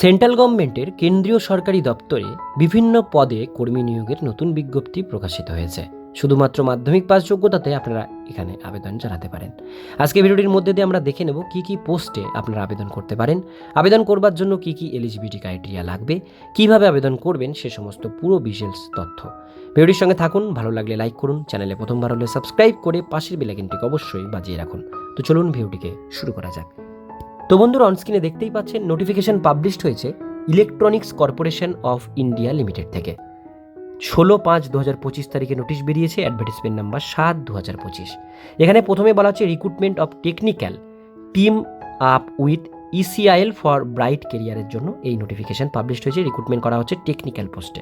Central গভর্নমেন্টের কেন্দ্রীয় সরকারি দপ্তরে বিভিন্ন পদে কর্মী নিয়োগের নতুন বিজ্ঞপ্তি প্রকাশিত হয়েছে। শুধুমাত্র মাধ্যমিক পাস যোগ্যতাতে আপনারা এখানে আবেদন জানাতে পারেন। আজকে ভিডিওটির মধ্যে দিয়ে আমরা দেখে নেব কি কি পোস্টে আপনারা আবেদন করতে পারেন। আবেদন করবার জন্য কি কি এলিজিবিলিটি ক্রাইটেরিয়া লাগবে, কীভাবে আবেদন করবেন সে সমস্ত পুরো ডিটেলস তথ্য। ভিডিওটির সঙ্গে থাকুন, ভালো লাগলে লাইক করুন, চ্যানেলে প্রথমবার হলে সাবস্ক্রাইব করে পাশের বেলাইকনটিকে অবশ্যই বাজিয়ে রাখুন। তো চলুন ভিডিওটিকে শুরু করা যাক। তো বন্ধুরা অনস্ক্রিনে দেখতেই পাচ্ছেন নোটিফিকেশন পাবলিশড হয়েছে Electronics Corporation of India Limited থেকে। ষোলো পাঁচ দু হাজার পঁচিশ তারিখে নোটিশ বেরিয়েছে অ্যাডভার্টিসমেন্ট নাম্বার সাত দু হাজার পঁচিশ। এখানে প্রথমে বলা হচ্ছে recruitment of technical team up with ECIL for bright কেরিয়ারের জন্য এই নোটিফিকেশন পাবলিশড হয়েছে রিক্রুটমেন্ট করা হচ্ছে টেকনিক্যাল পোস্টে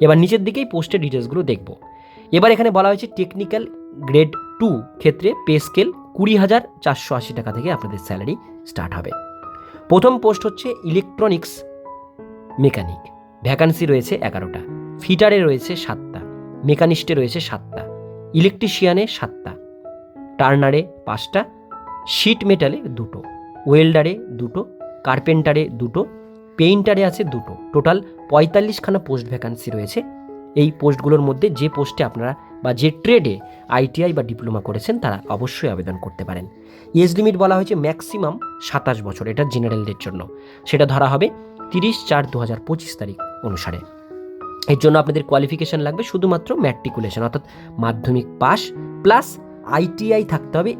এবার নিচের দিকেই পোস্টের ডিটেলসগুলো দেখব। এবার এখানে বলা হয়েছে টেকনিক্যাল গ্রেড টু ক্ষেত্রে পে স্কেল কুড়ি হাজার চারশো আশি টাকা থেকে আপনাদের স্যালারি স্টার্ট হবে। প্রথম পোস্ট হচ্ছে ইলেকট্রনিক্স মেকানিক। ভ্যাকান্সি রয়েছে এগারোটা। ফিটারে রয়েছে সাতটা। মেকানিস্টে রয়েছে সাতটা। ইলেকট্রিশিয়ানে সাতটা। টার্নারে পাঁচটা। শিট মেটালে দুটো। ওয়েল্ডারে দুটো। কার্পেন্টারে দুটো। পেইন্টারে আছে দুটো। টোটাল পঁয়তাল্লিশখানা পোস্ট ভ্যাকান্সি রয়েছে এই পোস্টগুলোর মধ্যে যে পোস্টে আপনারা বা যে ট্রেডে আইটিআই বা ডিপ্লোমা করেছেন, তারা অবশ্যই আবেদন করতে পারেন। এজ লিমিট বলা হয়েছে ম্যাক্সিমাম সাতাশ বছর, এটা জেনারেলদের জন্য। সেটা ধরা হবে তিরিশ চার দু হাজার পঁচিশ তারিখ অনুসারে। এর জন্য আপনাদের কোয়ালিফিকেশন লাগবে শুধুমাত্র ম্যাট্রিকুলেশন অর্থাৎ মাধ্যমিক পাস প্লাস আইটিআই থাকতে হবে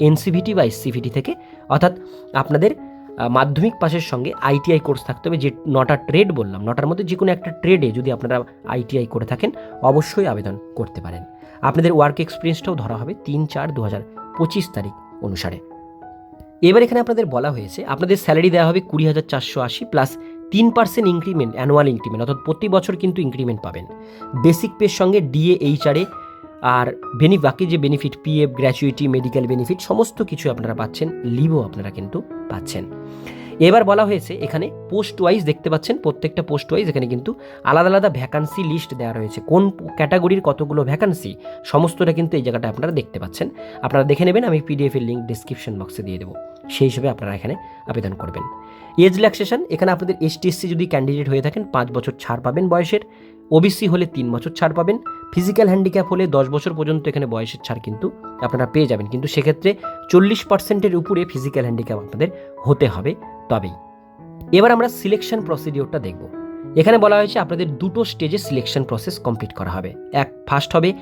এনসিভিটি বা এসসিভিটি থেকে। অর্থাৎ আপনাদের মাধ্যমিক পাসের সঙ্গে আইটিআই কোর্স থাকতে হবে, যে নটা ট্রেড বললাম, নটার মধ্যে যে কোনো একটা ট্রেডে যদি আপনারা আইটিআই করে থাকেন, অবশ্যই আবেদন করতে পারেন। আপনাদের ওয়ার্ক এক্সপিরিয়েন্সটাও ধরা হবে তিন চার দু হাজার পঁচিশ তারিখ অনুসারে। এবার এখানে আপনাদের বলা হয়েছে, আপনাদের স্যালারি দেওয়া হবে কুড়ি হাজার চারশো আশি প্লাস তিন পার্সেন্ট ইনক্রিমেন্ট অ্যানুয়াল ইনক্রিমেন্ট অর্থাৎ প্রতি বছর কিন্তু ইনক্রিমেন্ট পাবেন। বেসিক পের সঙ্গে ডিএ এইচআরএ আর বেনি, বাকি যে benefit PF gratuity medical benefit সমস্ত কিছু আপনারা পাচ্ছেন লিভও আপনারা কিন্তু পাচ্ছেন। এবার বলা হয়েছে, এখানে পোস্ট ওয়াইজ দেখতে পাচ্ছেন, প্রত্যেকটা পোস্ট ওয়াইজ এখানে কিন্তু আলাদা আলাদা ভ্যাকান্সি লিস্ট দেওয়া রয়েছে। কোন ক্যাটাগরির কতগুলো ভ্যাকান্সি সমস্তটা কিন্তু এই জায়গাটা আপনারা দেখতে পাচ্ছেন। আপনারা দেখে নেবেন, আমি পিডিএফ এর লিঙ্ক ডিসক্রিপশন বক্সে দিয়ে দেবো। সেই হিসেবে আপনারা এখানে আবেদন করবেন। এজ রিল্যাক্সেশন এখানে আপনাদের এসটিএসসি যদি ক্যান্ডিডেট হয়ে থাকেন, পাঁচ বছর ছাড় পাবেন বয়সের। ওবিসি হলে তিন বছর ছাড় পাবেন ফিজিক্যাল হ্যান্ডিক্যাপ হলে দশ বছর পর্যন্ত এখানে বয়সের ছাড় কিন্তু আপনারা পেয়ে যাবেন। কিন্তু সেক্ষেত্রে চল্লিশ পার্সেন্টের উপরে ফিজিক্যাল হ্যান্ডিক্যাপ আপনাদের হতে হবে তবেই। এবার আমরা সিলেকশন প্রসিডিওরটা দেখব। এখানে বলা হয়েছে আপনাদের দুটো স্টেজে সিলেকশন প্রসেস কমপ্লিট করা হবে। এক ফার্স্ট হবে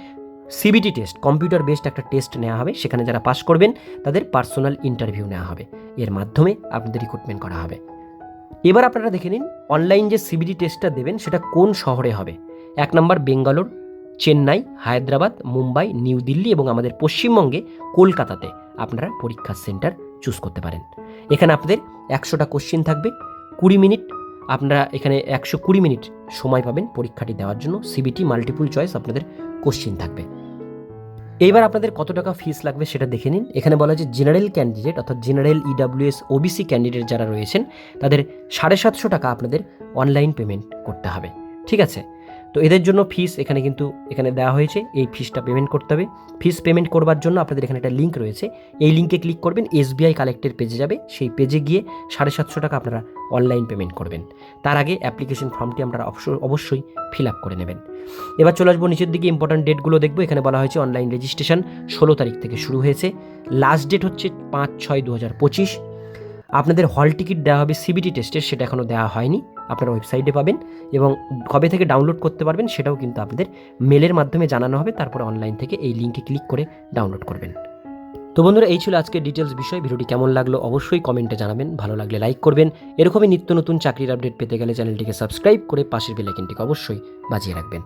সিবিটি টেস্ট কম্পিউটার বেসড একটা টেস্ট নেওয়া হবে। সেখানে যারা পাস করবেন, তাদের পার্সোনাল ইন্টারভিউ নেওয়া হবে। এর মাধ্যমে আপনাদের রিক্রুটমেন্ট করা হবে। এবার আপনারা দেখে নিন অনলাইন যে সিবিটি টেস্টটা দেবেন, সেটা কোন শহরে হবে? এক নম্বর বেঙ্গালোর, চেন্নাই, হায়দ্রাবাদ, মুম্বাই, নিউ দিল্লি এবং আমাদের পশ্চিমবঙ্গে কলকাতাতে আপনারা পরীক্ষার সেন্টার চুজ করতে পারেন। এখানে আপনাদের একশোটা কোশ্চিন থাকবে, কুড়ি মিনিট, আপনারা এখানে একশো কুড়ি মিনিট সময় পাবেন পরীক্ষাটি দেওয়ার জন্য। সিবিটি মাল্টিপুল চয়েস আপনাদের কোশ্চিন থাকবে। এইবার আপনাদের কত টাকা ফিস লাগবে সেটা দেখে নিন। এখানে বলা যে জেনারেল ক্যান্ডিডেট অর্থাৎ জেনারেল ইডাব্লিউএস ওবিসি ক্যান্ডিডেট যারা রয়েছেন, তাদের সাড়ে সাতশো টাকা আপনাদের অনলাইন পেমেন্ট করতে হবে। ঠিক আছে? তো এদের জন্য ফিস এখানে কিন্তু এখানে দেওয়া হয়েছে। এই ফিসটা পেমেন্ট করতে হবে। ফিস পেমেন্ট করবার জন্য আপনাদের এখানে একটা লিঙ্ক রয়েছে। এই লিঙ্কে ক্লিক করবেন এসবিআই কালেক্টের পেজে যাবে। সেই পেজে গিয়ে সাড়ে সাতশো টাকা আপনারা অনলাইন পেমেন্ট করবেন। তার আগে অ্যাপ্লিকেশন ফর্মটি আপনারা অবশ্য- অবশ্যই ফিল আপ করে নেবেন। এবার চলে আসব নিচের দিকে ইম্পর্ট্যান্ট ডেটগুলো দেখব। এখানে বলা হয়েছে অনলাইন রেজিস্ট্রেশন ষোলো তারিখ থেকে শুরু হয়েছে। লাস্ট ডেট হচ্ছে পাঁচ ছয় দু হাজার পঁচিশ। আপনাদের হল টিকিট দেওয়া হবে সিবিটি টেস্টের সেটা এখনও দেওয়া হয়নি। আপনারা ওয়েবসাইটে পাবেন এবং কবে থেকে ডাউনলোড করতে পারবেন সেটাও কিন্তু আপনাদের মেলের মাধ্যমে জানানো হবে। তারপরে অনলাইন থেকে এই লিঙ্কে ক্লিক করে ডাউনলোড করবেন। তো বন্ধুরা, এই ছিল আজকের ডিটেলস বিষয়। ভিডিওটি কেমন লাগল অবশ্যই কমেন্টে জানাবেন। ভালো লাগলে লাইক করবেন। এরকমই নিত্য নতুন চাকরির আপডেট পেতে গেলে চ্যানেলটিকে সাবস্ক্রাইব করে পাশের বেলাইকনটিকে অবশ্যই বাজিয়ে রাখবেন।